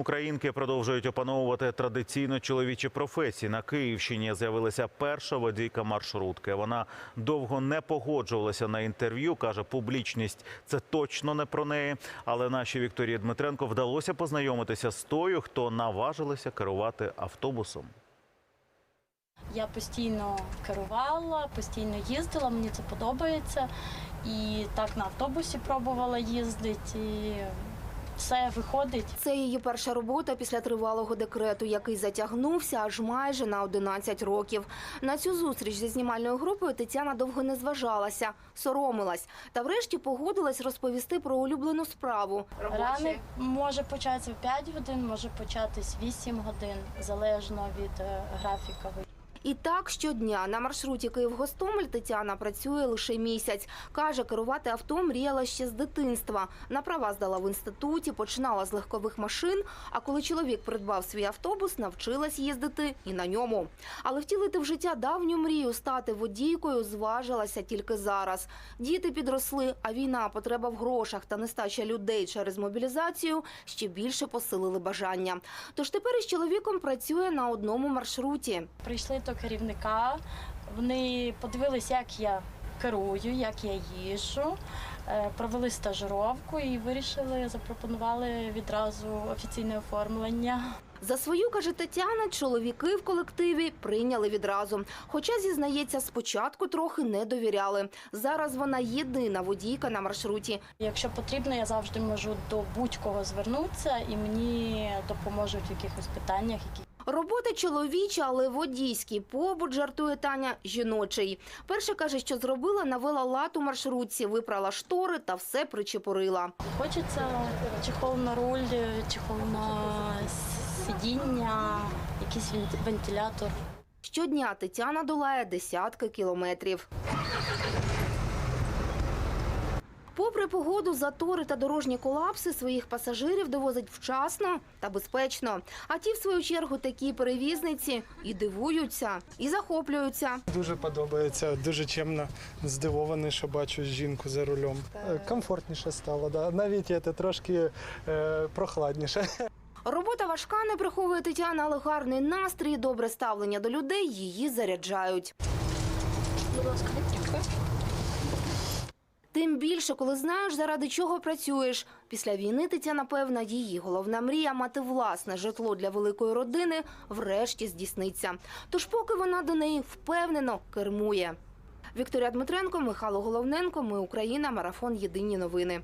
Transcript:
Українки продовжують опановувати традиційно чоловічі професії. На Київщині з'явилася перша водійка маршрутки. Вона довго не погоджувалася на інтерв'ю. каже, публічність це точно не про неї. Але нашій Вікторії Дмитренко вдалося познайомитися з тою, хто наважилася керувати автобусом. Я постійно керувала, постійно їздила, мені це подобається. І так на автобусі пробувала їздити. Все виходить. Це її перша робота після тривалого декрету, який затягнувся аж майже на 11 років. На цю зустріч зі знімальною групою Тетяна довго не зважалася, соромилась та врешті погодилась розповісти про улюблену справу. Рани може початися в 5 годин, може початись 8 годин, залежно від е, графіка. І так щодня на маршруті Київ-Гостомель Тетяна працює лише місяць. Каже, керувати авто мріяла ще з дитинства. На права здала в інституті, починала з легкових машин. А коли чоловік придбав свій автобус, навчилась їздити і на ньому. Але втілити в життя давню мрію стати водійкою зважилася тільки зараз. Діти підросли, а війна, потреба в грошах та нестача людей через мобілізацію ще більше посилили бажання. Тож тепер із чоловіком працює на одному маршруті. Прийшли до керівника, вони подивились, як я керую, як я їжджу, е, провели стажировку і вирішили, запропонували відразу офіційне оформлення. За свою, каже Тетяна, чоловіки в колективі прийняли відразу. Хоча, зізнається, спочатку трохи не довіряли. Зараз вона єдина водійка на маршруті. Якщо потрібно, я завжди можу до будь-кого звернутися і мені допоможуть в якихось питаннях, які Робота чоловіча, але водійський побут, жартує Таня, жіночий. Перше каже, що зробила, навела лад у маршрутці, випрала штори та все причепурила. хочеться чехол на руль, чехол на сидіння, якийсь вентилятор. Щодня Тетяна долає десятки кілометрів. Попри погоду, затори та дорожні колапси, своїх пасажирів довозить вчасно та безпечно. А ті, в свою чергу, такі перевізниці і дивуються, і захоплюються. Дуже подобається, дуже чемно. Здивований, що бачу жінку за рулем. Е, Комфортніше стало, да. навіть це трошки е, прохладніше. Робота важка, не приховує Тетяна, але гарний настрій, і добре ставлення до людей її заряджають. Будь ласка, Тим більше, коли знаєш, заради чого працюєш. Після війни Тетяна певна, її головна мрія мати власне житло для великої родини врешті здійсниться. Тож, поки вона до неї впевнено кермує. Вікторія Дмитренко, Михайло Головненко. Ми Україна. Марафон. Єдині новини.